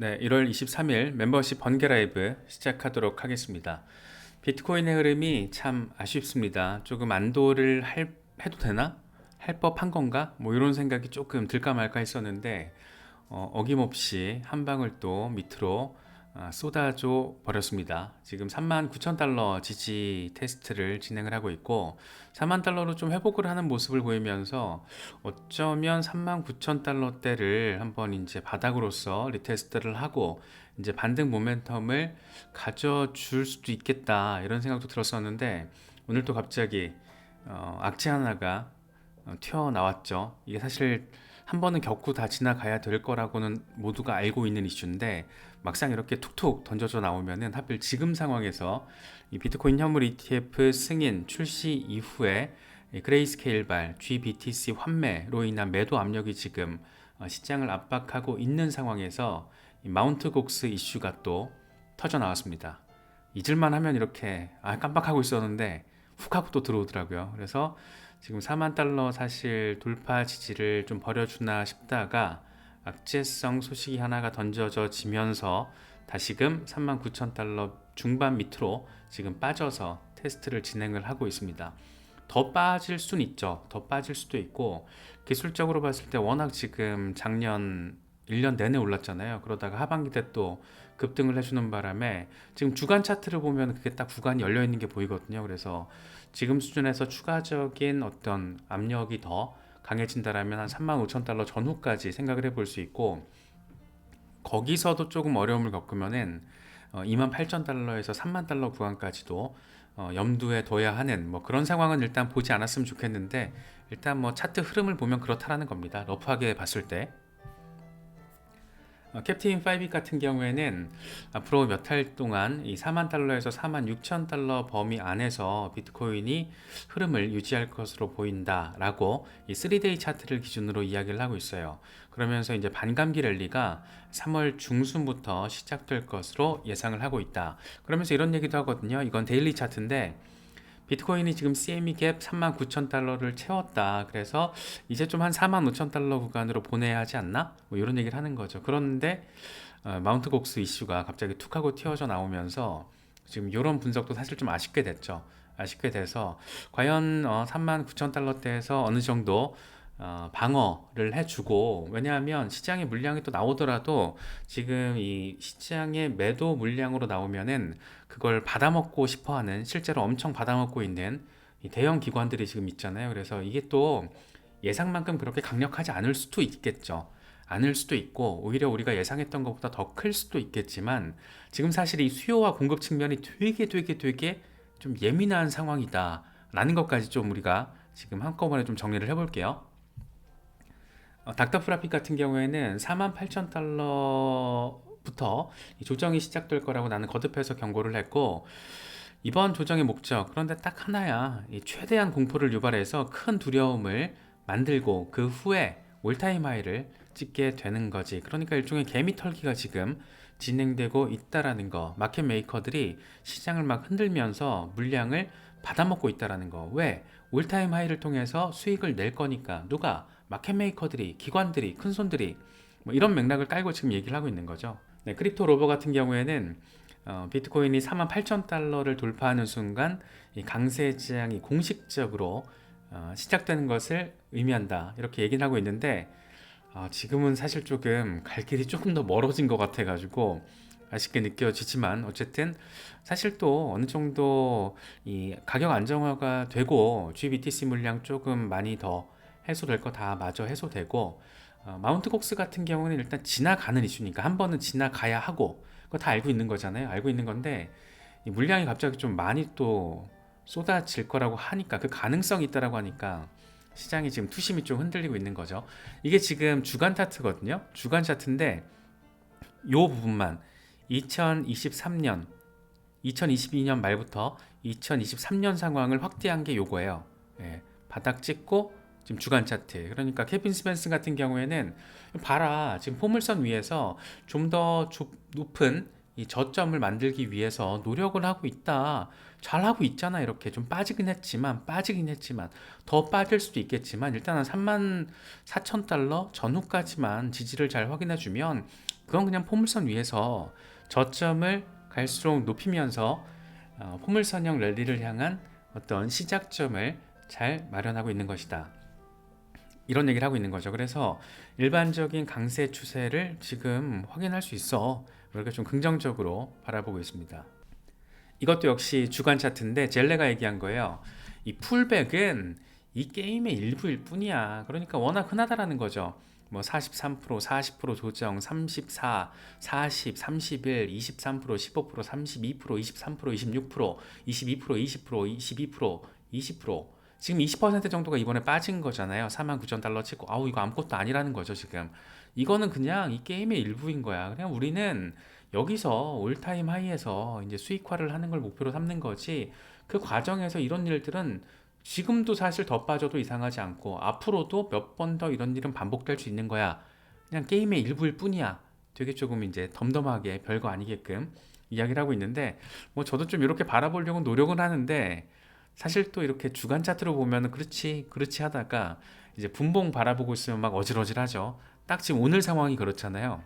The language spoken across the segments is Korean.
네, 1월 23일 멤버십 번개 라이브 시작하도록 하겠습니다. 비트코인의 흐름이 참 아쉽습니다. 조금 안도를 할, 해도 되나? 할 법한 건가? 뭐 이런 생각이 조금 들까 말까 했었는데 어, 어김없이 한 방울 또 밑으로 아, 쏟아져 버렸습니다. 지금 3만 9천 달러 지지 테스트를 진행을 하고 있고 4만 달러로 좀 회복을 하는 모습을 보이면서 어쩌면 3만 9천 달러대를 한번 이제 바닥으로서 리테스트를 하고 이제 반등 모멘텀을 가져줄 수도 있겠다 이런 생각도 들었었는데 오늘 또 갑자기 어, 악재 하나가 어, 튀어나왔죠. 이게 사실 한 번은 겪고 다 지나가야 될 거라고는 모두가 알고 있는 이슈인데 막상 이렇게 툭툭 던져져 나오면은 하필 지금 상황에서 이 비트코인 현물 ETF 승인 출시 이후에 그레이스케일발 GBTC 환매로 인한 매도 압력이 지금 어, 시장을 압박하고 있는 상황에서 마운트 곡스 이슈가 또 터져 나왔습니다. 잊을만 하면 이렇게 아 깜빡하고 있었는데 훅 하고 또 들어오더라고요. 그래서 지금 4만 달러 사실 돌파 지지를 좀 버려주나 싶다가 악재성 소식이 하나가 던져져 지면서 다시금 3만 9천 달러 중반 밑으로 지금 빠져서 테스트를 진행을 하고 있습니다. 더 빠질 수는 있죠. 더 빠질 수도 있고 기술적으로 봤을 때 워낙 지금 작년 1년 내내 올랐잖아요. 그러다가 하반기 때 또 급등을 해주는 바람에 지금 주간 차트를 보면 그게 딱 구간이 열려 있는 게 보이거든요. 그래서 지금 수준에서 추가적인 어떤 압력이 더 강해진다라면 한 3만 5천 달러 전후까지 생각을 해볼 수 있고 거기서도 조금 어려움을 겪으면은 어, 2만 8천 달러에서 3만 달러 구간까지도 어, 염두에 둬야 하는 뭐 그런 상황은 일단 보지 않았으면 좋겠는데 일단 뭐 차트 흐름을 보면 그렇다라는 겁니다. 러프하게 봤을 때. 어, 캡틴 5 같은 경우에는 앞으로 몇 달 동안 이 4만 달러에서 4만 6천 달러 범위 안에서 비트코인이 흐름을 유지할 것으로 보인다라고 이 3데이 차트를 기준으로 이야기를 하고 있어요. 그러면서 이제 반감기 랠리가 3월 중순부터 시작될 것으로 예상을 하고 있다. 그러면서 이런 얘기도 하거든요. 이건 데일리 차트인데 비트코인이 지금 CME 갭 3만 9천 달러를 채웠다. 그래서 이제 좀 한 4만 5천 달러 구간으로 보내야 하지 않나? 뭐 이런 얘기를 하는 거죠. 그런데 어, 마운트 곡스 이슈가 갑자기 툭 하고 튀어져 나오면서 지금 이런 분석도 사실 좀 아쉽게 됐죠. 아쉽게 돼서 과연 어, 3만 9천 달러대에서 어느 정도 어, 방어를 해주고 왜냐하면 시장의 물량이 또 나오더라도 지금 이 시장의 매도 물량으로 나오면은 그걸 받아먹고 싶어하는 실제로 엄청 받아먹고 있는 이 대형 기관들이 지금 있잖아요. 그래서 이게 또 예상만큼 그렇게 강력하지 않을 수도 있겠죠. 않을 수도 있고 오히려 우리가 예상했던 것보다 더 클 수도 있겠지만 지금 사실 이 수요와 공급 측면이 되게 되게 되게 좀 예민한 상황이다라는 것까지 좀 우리가 지금 한꺼번에 좀 정리를 해볼게요. 어, 닥터프라핏 같은 경우에는 4만 8천 달러부터 조정이 시작될 거라고 나는 거듭해서 경고를 했고 이번 조정의 목적 그런데 딱 하나야. 최대한 공포를 유발해서 큰 두려움을 만들고 그 후에 올타임 하이를 찍게 되는 거지. 그러니까 일종의 개미 털기가 지금 진행되고 있다라는 거. 마켓 메이커들이 시장을 막 흔들면서 물량을 받아먹고 있다라는 거. 왜? 올타임 하이를 통해서 수익을 낼 거니까. 누가 마켓 메이커들이 기관들이 큰 손들이 뭐 이런 맥락을 깔고 지금 얘기를 하고 있는 거죠. 네, 크립토 로버 같은 경우에는 어, 비트코인이 4만 8천 달러를 돌파하는 순간 이 강세 지향이 공식적으로 어, 시작되는 것을 의미한다 이렇게 얘기를 하고 있는데 어, 지금은 사실 조금 갈 길이 조금 더 멀어진 것 같아 가지고 아쉽게 느껴지지만 어쨌든 사실 또 어느 정도 이 가격 안정화가 되고 GBTC 물량 조금 많이 더 해소될 거 다 마저 해소되고 어, 마운트 곡스 같은 경우는 일단 지나가는 이슈니까 한 번은 지나가야 하고 그거 다 알고 있는 거잖아요. 알고 있는 건데 이 물량이 갑자기 좀 많이 또 쏟아질 거라고 하니까 그 가능성이 있다라고 하니까 시장이 지금 투심이 좀 흔들리고 있는 거죠. 이게 지금 주간 차트거든요. 주간 차트인데 요 부분만 2023년 2022년 말부터 2023년 상황을 확대한 게 요거예요. 예, 바닥 찍고 지금 주간 차트. 그러니까 케빈 스펜슨 같은 경우에는 봐라. 지금 포물선 위에서 좀 더 높은 이 저점을 만들기 위해서 노력을 하고 있다. 잘하고 있잖아. 이렇게 좀 빠지긴 했지만, 빠지긴 했지만, 더 빠질 수도 있겠지만, 일단은 3만 4천 달러 전후까지만 지지를 잘 확인해 주면, 그건 그냥 포물선 위에서 저점을 갈수록 높이면서 어, 포물선형 랠리를 향한 어떤 시작점을 잘 마련하고 있는 것이다. 이런 얘기를 하고 있는 거죠. 그래서 일반적인 강세 추세를 지금 확인할 수 있어. 우리가 좀 긍정적으로 바라보고 있습니다. 이것도 역시 주간 차트인데 젤레가 얘기한 거예요. 이 풀백은 이 게임의 일부일 뿐이야. 그러니까 워낙 흔하다라는 거죠. 뭐 43%, 40% 조정, 34, 40, 31, 23%, 15%, 32%, 23%, 26%, 22%, 20%, 22%, 20% 지금 20% 정도가 이번에 빠진 거잖아요. 4만 9천 달러 치고 아우 이거 아무것도 아니라는 거죠 지금. 이거는 그냥 이 게임의 일부인 거야. 그냥 우리는 여기서 올타임 하이에서 이제 수익화를 하는 걸 목표로 삼는 거지. 그 과정에서 이런 일들은 지금도 사실 더 빠져도 이상하지 않고 앞으로도 몇 번 더 이런 일은 반복될 수 있는 거야. 그냥 게임의 일부일 뿐이야. 되게 조금 이제 덤덤하게 별거 아니게끔 이야기를 하고 있는데 뭐 저도 좀 이렇게 바라보려고 노력은 하는데 사실 또 이렇게 주간 차트로 보면은 그렇지 그렇지 하다가 이제 분봉 바라보고 있으면 막 어질어질하죠. 딱 지금 오늘 상황이 그렇잖아요.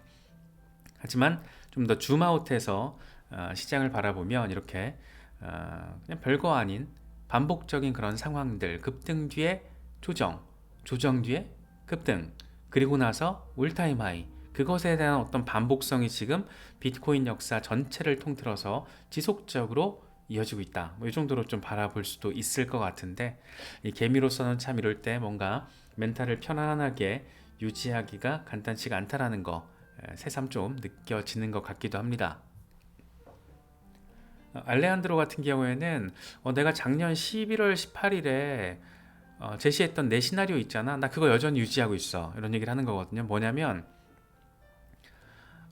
하지만 좀 더 줌아웃해서 어, 시장을 바라보면 이렇게 어, 그냥 별거 아닌 반복적인 그런 상황들 급등 뒤에 조정, 조정 뒤에 급등 그리고 나서 올타임 하이 그것에 대한 어떤 반복성이 지금 비트코인 역사 전체를 통틀어서 지속적으로 이어지고 있다. 뭐 이 정도로 좀 바라볼 수도 있을 것 같은데 이 개미로서는 참 이럴 때 뭔가 멘탈을 편안하게 유지하기가 간단치가 않다라는 거 에, 새삼 좀 느껴지는 것 같기도 합니다. 어, 알레한드로 같은 경우에는 어, 내가 작년 11월 18일에 어, 제시했던 내 시나리오 있잖아. 나 그거 여전히 유지하고 있어. 이런 얘기를 하는 거거든요. 뭐냐면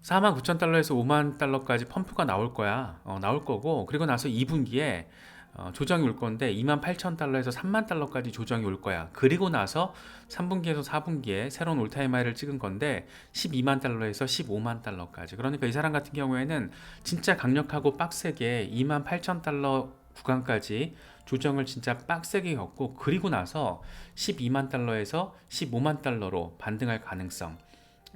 4만 9천 달러에서 5만 달러까지 펌프가 나올 거야. 어, 나올 거고 그리고 나서 2분기에 어, 조정이 올 건데 2만 8천 달러에서 3만 달러까지 조정이 올 거야. 그리고 나서 3분기에서 4분기에 새로운 올타임 하이를 찍은 건데 12만 달러에서 15만 달러까지. 그러니까 이 사람 같은 경우에는 진짜 강력하고 빡세게 2만 8천 달러 구간까지 조정을 진짜 빡세게 겪고 그리고 나서 12만 달러에서 15만 달러로 반등할 가능성.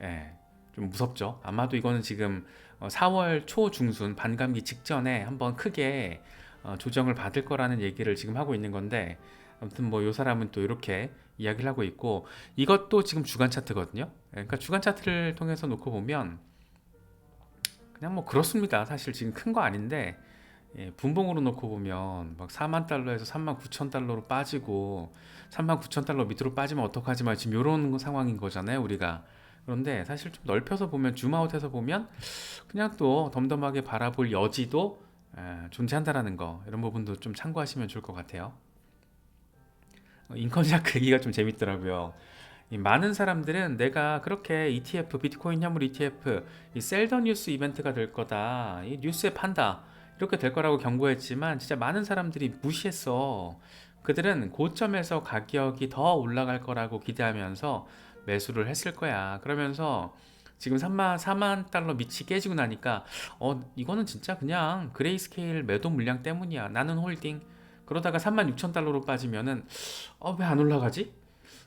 예. 좀 무섭죠. 아마도 이거는 지금 4월 초 중순 반감기 직전에 한번 크게 어, 조정을 받을 거라는 얘기를 지금 하고 있는 건데 아무튼 뭐 요 사람은 또 이렇게 이야기를 하고 있고 이것도 지금 주간 차트거든요. 예, 그러니까 주간 차트를 통해서 놓고 보면 그냥 뭐 그렇습니다. 사실 지금 큰 거 아닌데 예, 분봉으로 놓고 보면 막 4만 달러에서 3만 9천 달러로 빠지고 3만 9천 달러 밑으로 빠지면 어떡하지 마 지금 이런 상황인 거잖아요 우리가 그런데 사실 좀 넓혀서 보면 줌아웃해서 보면 그냥 또 덤덤하게 바라볼 여지도 에, 존재한다라는 거 이런 부분도 좀 참고하시면 좋을 것 같아요. 어, 샤크 얘기가 좀 재밌더라고요. 이 많은 사람들은 내가 그렇게 ETF 비트코인 현물 ETF 이 셀더 뉴스 이벤트가 될 거다 이 뉴스에 판다 이렇게 될 거라고 경고했지만 진짜 많은 사람들이 무시했어. 그들은 고점에서 가격이 더 올라갈 거라고 기대하면서 매수를 했을 거야. 그러면서 지금 3만 4만 달러 밑이 깨지고 나니까 어 이거는 진짜 그냥 그레이스케일 매도 물량 때문이야. 나는 홀딩. 그러다가 3만 6천 달러로 빠지면은 어 왜 안 올라가지?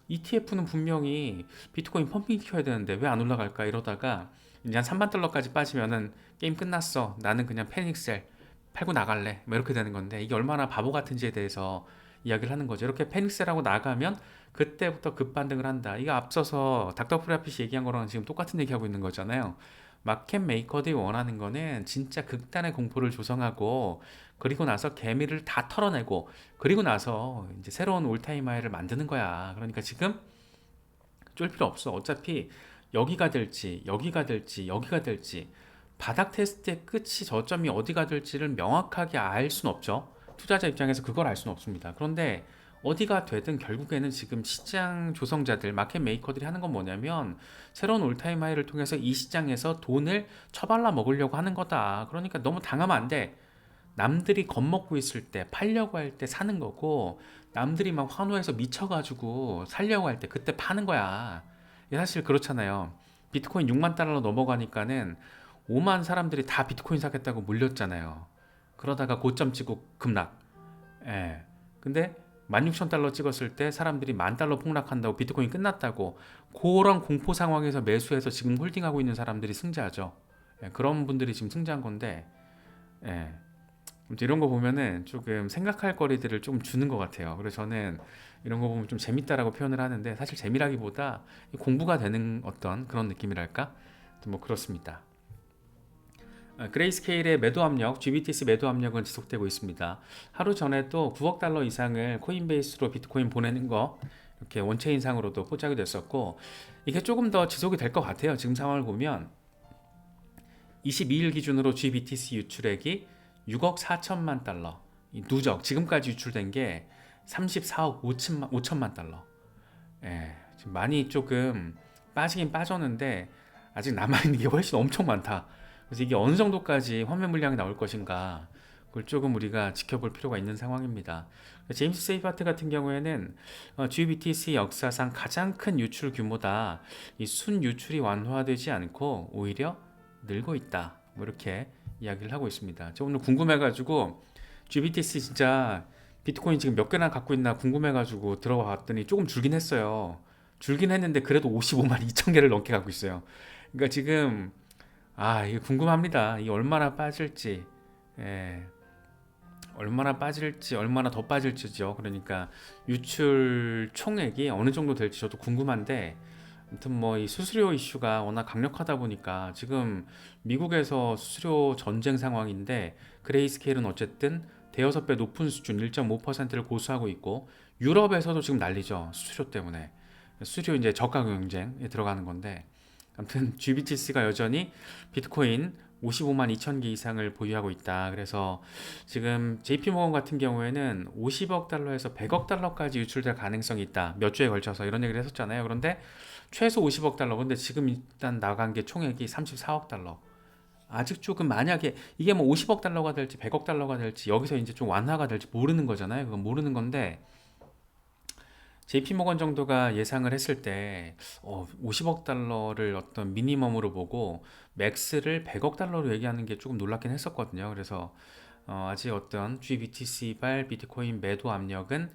ETF는 분명히 비트코인 펌핑 시켜야 되는데 왜 안 올라갈까 이러다가 이제 한 3만 달러까지 빠지면은 게임 끝났어. 나는 그냥 패닉셀 팔고 나갈래. 뭐 이렇게 되는 건데 이게 얼마나 바보 같은지에 대해서 이야기를 하는 거죠. 이렇게 패닉셀하고 나가면 그때부터 급반등을 한다. 이거 앞서서 닥터 프라피시 얘기한 거랑 지금 똑같은 얘기하고 있는 거잖아요. 마켓 메이커들이 원하는 거는 진짜 극단의 공포를 조성하고 그리고 나서 개미를 다 털어내고 그리고 나서 이제 새로운 올타임 하이를 만드는 거야. 그러니까 지금 쫄 필요 없어. 어차피 여기가 될지 여기가 될지 여기가 될지 바닥 테스트의 끝이 저점이 어디가 될지를 명확하게 알 수는 없죠. 투자자 입장에서 그걸 알 수는 없습니다. 그런데 어디가 되든 결국에는 지금 시장 조성자들, 마켓 메이커들이 하는 건 뭐냐면 새로운 올타임 하이를 통해서 이 시장에서 돈을 처발라 먹으려고 하는 거다. 그러니까 너무 당하면 안 돼. 남들이 겁먹고 있을 때 팔려고 할 때 사는 거고 남들이 막 환호해서 미쳐가지고 살려고 할 때 그때 파는 거야. 사실 그렇잖아요. 비트코인 6만 달러 넘어가니까는 5만 사람들이 다 비트코인 사겠다고 몰렸잖아요. 그러다가 고점 찍고 급락. 예. 근데 16,000달러 찍었을 때 사람들이 만 달러 폭락한다고 비트코인 끝났다고 그런 공포 상황에서 매수해서 지금 홀딩하고 있는 사람들이 승자죠. 예, 그런 분들이 지금 승자한 건데 예. 이런 거 보면은 조금 생각할 거리들을 좀 주는 것 같아요. 그래서 저는 이런 거 보면 좀 재밌다라고 표현을 하는데 사실 재미라기보다 공부가 되는 어떤 그런 느낌이랄까? 뭐 그렇습니다. 어, 그레이스케일의 매도 압력, GBTC 매도 압력은 지속되고 있습니다. 하루 전에 또 9억 달러 이상을 코인베이스로 비트코인 보내는 거 이렇게 원체 인상으로도 포착이 됐었고 이게 조금 더 지속이 될 것 같아요. 지금 상황을 보면 22일 기준으로 GBTC 유출액이 6억 4천만 달러 이 누적 지금까지 유출된 게 34억 5천만, 5천만 달러 예, 지금 많이 조금 빠지긴 빠졌는데 아직 남아있는 게 훨씬 엄청 많다 그래서 이게 어느 정도까지 환매 물량이 나올 것인가 그걸 조금 우리가 지켜볼 필요가 있는 상황입니다. 제임스 세이파트 같은 경우에는 어, GBTC 역사상 가장 큰 유출 규모다. 이 순 유출이 완화되지 않고 오히려 늘고 있다. 뭐 이렇게 이야기를 하고 있습니다. 저 오늘 궁금해가지고 GBTC 진짜 비트코인 지금 몇 개나 갖고 있나 궁금해가지고 들어가 봤더니 조금 줄긴 했어요. 줄긴 했는데 그래도 55만 2천 개를 넘게 갖고 있어요. 그러니까 지금 아 이게 궁금합니다. 이게 얼마나 빠질지, 예, 얼마나 빠질지, 얼마나 더 빠질지죠. 그러니까 유출 총액이 어느 정도 될지 저도 궁금한데, 아무튼 뭐 이 수수료 이슈가 워낙 강력하다 보니까 지금 미국에서 수수료 전쟁 상황인데 그레이스케일은 어쨌든 대여섯 배 높은 수준 1.5%를 고수하고 있고 유럽에서도 지금 난리죠. 수수료 때문에. 수수료 이제 저가 경쟁에 들어가는 건데 아무튼 GBTC가 여전히 비트코인 55만 2천 개 이상을 보유하고 있다. 그래서 지금 JP모건 같은 경우에는 50억 달러에서 100억 달러까지 유출될 가능성이 있다. 몇 주에 걸쳐서 이런 얘기를 했었잖아요. 그런데 최소 50억 달러. 근데 지금 일단 나간 게 총액이 34억 달러. 아직 조금 만약에 이게 뭐 50억 달러가 될지 100억 달러가 될지 여기서 이제 좀 완화가 될지 모르는 거잖아요. 그건 모르는 건데 JP모건 정도가 예상을 했을 때 어, 50억 달러를 어떤 미니멈으로 보고 맥스를 100억 달러로 얘기하는 게 조금 놀랍긴 했었거든요. 그래서 어, 아직 어떤 GBTC발 비트코인 매도 압력은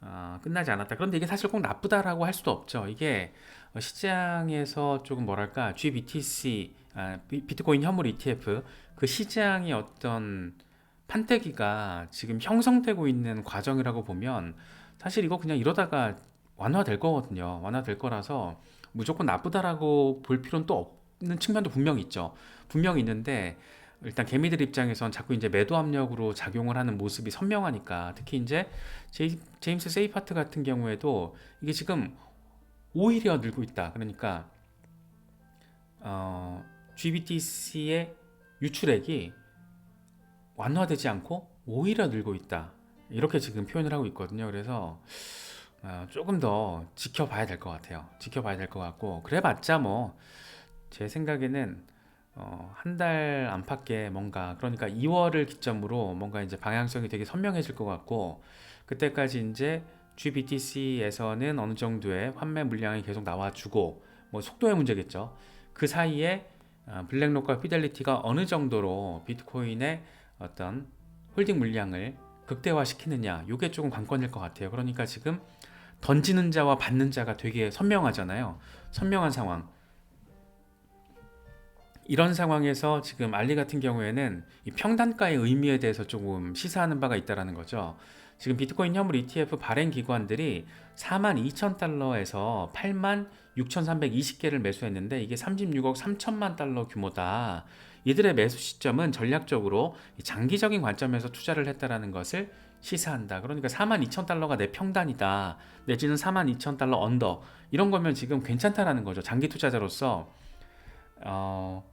어, 끝나지 않았다. 그런데 이게 사실 꼭 나쁘다라고 할 수도 없죠. 이게 어, 시장에서 조금 뭐랄까 GBTC 아, 비트코인 현물 ETF 그 시장의 어떤 판때기가 지금 형성되고 있는 과정이라고 보면 사실 이거 그냥 이러다가 완화될 거거든요. 완화될 거라서 무조건 나쁘다라고 볼 필요는 또 없는 측면도 분명히 있죠. 분명히 있는데 일단 개미들 입장에선 자꾸 이제 매도 압력으로 작용을 하는 모습이 선명하니까 특히 이제 제이, 제임스 세이파트 같은 경우에도 이게 지금 오히려 늘고 있다. 그러니까 어, GBTC의 유출액이 완화되지 않고 오히려 늘고 있다. 이렇게 지금 표현을 하고 있거든요. 그래서 어, 조금 더 지켜봐야 될 것 같아요. 지켜봐야 될 것 같고 그래봤자 뭐 제 생각에는 어, 한 달 안팎에 뭔가 그러니까 2월을 기점으로 뭔가 이제 방향성이 되게 선명해질 것 같고 그때까지 이제 GBTC에서는 어느 정도의 환매 물량이 계속 나와주고 뭐 속도의 문제겠죠. 그 사이에 어, 블랙록과 피델리티가 어느 정도로 비트코인의 어떤 홀딩 물량을 극대화시키느냐 이게 조금 관건일 것 같아요. 그러니까 지금 던지는 자와 받는 자가 되게 선명하잖아요. 선명한 상황. 이런 상황에서 지금 알리 같은 경우에는 이 평단가의 의미에 대해서 조금 시사하는 바가 있다라는 거죠. 지금 비트코인 현물 ETF 발행 기관들이 4만 2천 달러에서 8만 6,320개를 매수했는데 이게 36억 3천만 달러 규모다. 이들의 매수 시점은 전략적으로 장기적인 관점에서 투자를 했다라는 것을 시사한다. 그러니까 4만 2천 달러가 내 평단이다. 내지는 4만 2천 달러 언더. 이런 거면 지금 괜찮다라는 거죠. 장기 투자자로서 어,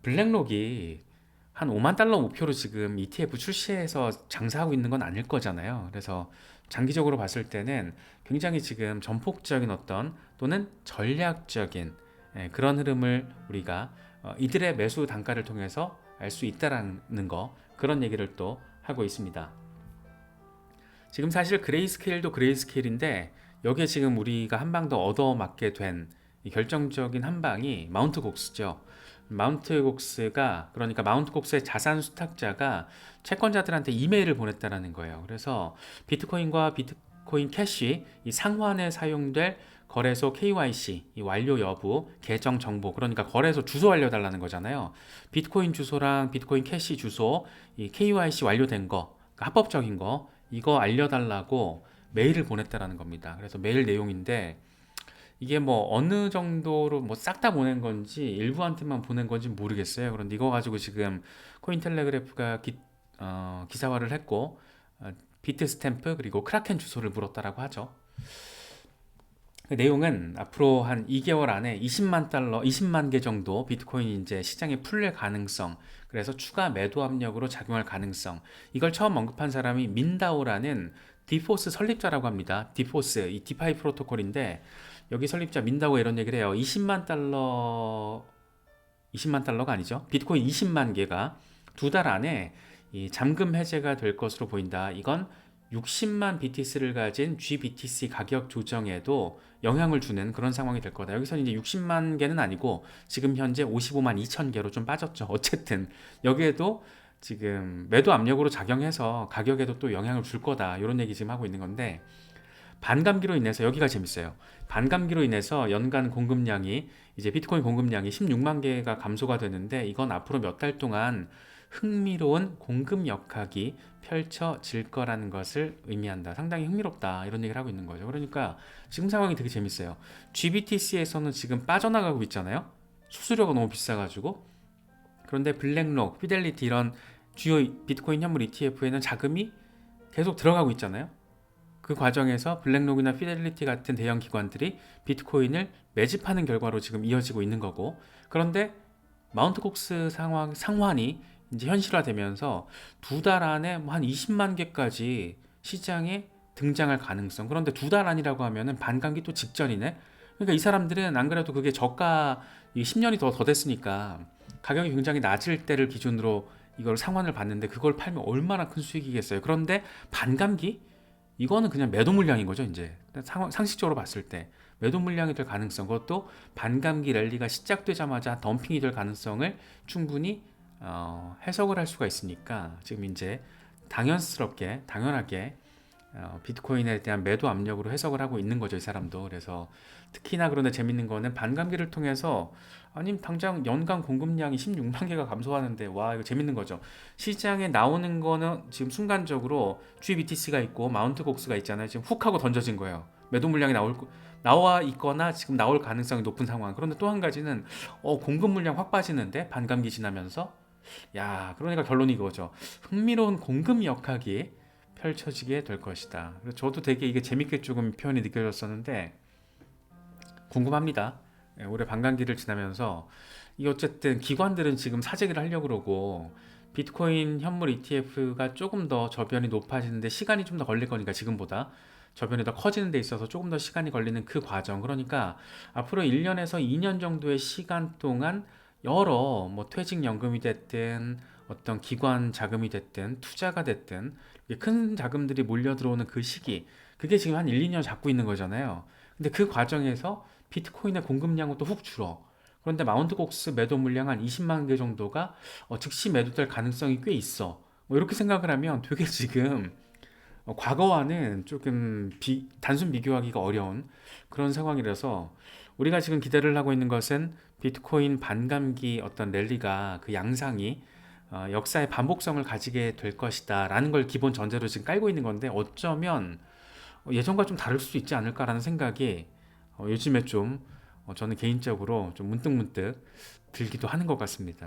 블랙록이 한 5만 달러 목표로 지금 ETF 출시해서 장사하고 있는 건 아닐 거잖아요. 그래서 장기적으로 봤을 때는 굉장히 지금 전폭적인 어떤 또는 전략적인 예, 그런 흐름을 우리가 어, 이들의 매수 단가를 통해서 알 수 있다라는 거 그런 얘기를 또 하고 있습니다. 지금 사실 그레이스케일도 그레이스케일인데 여기에 지금 우리가 한 방 더 얻어맞게 된 결정적인 한 방이 마운트 곡스죠. 마운트 곡스가 그러니까 마운트 곡스의 자산 수탁자가 채권자들한테 이메일을 보냈다라는 거예요. 그래서 비트코인과 비트 코인 캐시 이 상환에 사용될 거래소 KYC 이 완료 여부, 계정 정보 그러니까 거래소 주소 알려달라는 거잖아요. 비트코인 주소랑 비트코인 캐시 주소 이 KYC 완료된 거 그러니까 합법적인 거 이거 알려달라고 메일을 보냈다라는 겁니다. 그래서 메일 내용인데 이게 뭐 어느 정도로 뭐 싹 다 보낸 건지 일부한테만 보낸 건지 모르겠어요. 그런데 이거 가지고 지금 코인텔레그래프가 기, 어, 기사화를 했고 어, 비트 스탬프 그리고 크라켄 주소를 물었다라고 하죠. 그 내용은 앞으로 한 2개월 안에 20만 달러, 20만 개 정도 비트코인이 이제 시장에 풀릴 가능성, 그래서 추가 매도 압력으로 작용할 가능성. 이걸 처음 언급한 사람이 민다오라는 디포스 설립자라고 합니다. 디포스, 이 디파이 프로토콜인데 여기 설립자 민다오가 이런 얘기를 해요. 20만 달러, 20만 달러가 아니죠. 비트코인 20만 개가 두 달 안에 이 잠금 해제가 될 것으로 보인다. 이건 60만 BTC를 가진 GBTC 가격 조정에도 영향을 주는 그런 상황이 될 거다. 여기서는 이제 60만 개는 아니고 지금 현재 55만 2천 개로 좀 빠졌죠. 어쨌든 여기에도 지금 매도 압력으로 작용해서 가격에도 또 영향을 줄 거다. 이런 얘기 지금 하고 있는 건데 반감기로 인해서 여기가 재밌어요. 반감기로 인해서 연간 공급량이 이제 비트코인 공급량이 16만 개가 감소가 되는데 이건 앞으로 몇 달 동안 흥미로운 공급 역학이 펼쳐질 거라는 것을 의미한다. 상당히 흥미롭다. 이런 얘기를 하고 있는 거죠. 그러니까 지금 상황이 되게 재밌어요. GBTC에서는 지금 빠져나가고 있잖아요. 수수료가 너무 비싸가지고. 그런데 블랙록, 피델리티 이런 주요 비트코인 현물 ETF에는 자금이 계속 들어가고 있잖아요. 그 과정에서 블랙록이나 피델리티 같은 대형 기관들이 비트코인을 매집하는 결과로 지금 이어지고 있는 거고 그런데 마운트 곡스 상황 상환이 이제 현실화되면서 두 달 안에 뭐 한 20만 개까지 시장에 등장할 가능성. 그런데 두 달 안이라고 하면은 반감기 또 직전이네. 그러니까 이 사람들은 안 그래도 그게 저가 10년이 더 더 됐으니까 가격이 굉장히 낮을 때를 기준으로 이걸 상환을 받는데 그걸 팔면 얼마나 큰 수익이겠어요. 그런데 반감기 이거는 그냥 매도 물량인 거죠, 이제. 상, 상식적으로 봤을 때 매도 물량이 될 가능성, 그것도 반감기 랠리가 시작되자마자 덤핑이 될 가능성을 충분히 어, 해석을 할 수가 있으니까 지금 이제 당연스럽게 당연하게 어, 비트코인에 대한 매도 압력으로 해석을 하고 있는 거죠 이 사람도. 그래서 특히나 그런데 재밌는 거는 반감기를 통해서 아니 당장 연간 공급량이 16만 개가 감소하는데 와 이거 재밌는 거죠. 시장에 나오는 거는 지금 순간적으로 GBTC가 있고 마운트 곡스가 있잖아요. 지금 훅 하고 던져진 거예요. 매도 물량이 나올 거- 나와 있거나 지금 나올 가능성이 높은 상황. 그런데 또 한 가지는 어, 공급 물량 확 빠지는데 반감기 지나면서 야, 그러니까 결론이 이거죠. 흥미로운 공급 역학이 펼쳐지게 될 것이다. 저도 되게 이게 재밌게 조금 표현이 느껴졌었는데 궁금합니다. 예, 올해 반감기를 지나면서 이 어쨌든 기관들은 지금 사재기를 하려고 그러고 비트코인 현물 ETF가 조금 더 저변이 높아지는데 시간이 좀 더 걸릴 거니까 지금보다 저변이 더 커지는 데 있어서 조금 더 시간이 걸리는 그 과정. 그러니까 앞으로 1년에서 2년 정도의 시간 동안 여러 뭐 퇴직연금이 됐든 어떤 기관 자금이 됐든 투자가 됐든 큰 자금들이 몰려 들어오는 그 시기 그게 지금 한 1, 2년 잡고 있는 거잖아요. 근데 그 과정에서 비트코인의 공급량은 또 훅 줄어. 그런데 마운트 곡스 매도 물량 한 20만 개 정도가 어, 즉시 매도될 가능성이 꽤 있어. 뭐 이렇게 생각을 하면 되게 지금 어, 과거와는 조금 비- 단순 비교하기가 어려운 그런 상황이라서 우리가 지금 기대를 하고 있는 것은 비트코인 반감기 어떤 랠리가 그 양상이 어, 역사의 반복성을 가지게 될 것이다 라는 걸 기본 전제로 지금 깔고 있는 건데 어쩌면 어, 예전과 좀 다를 수 있지 않을까라는 생각이 어, 요즘에 좀 어, 저는 개인적으로 좀 문득문득 들기도 하는 것 같습니다.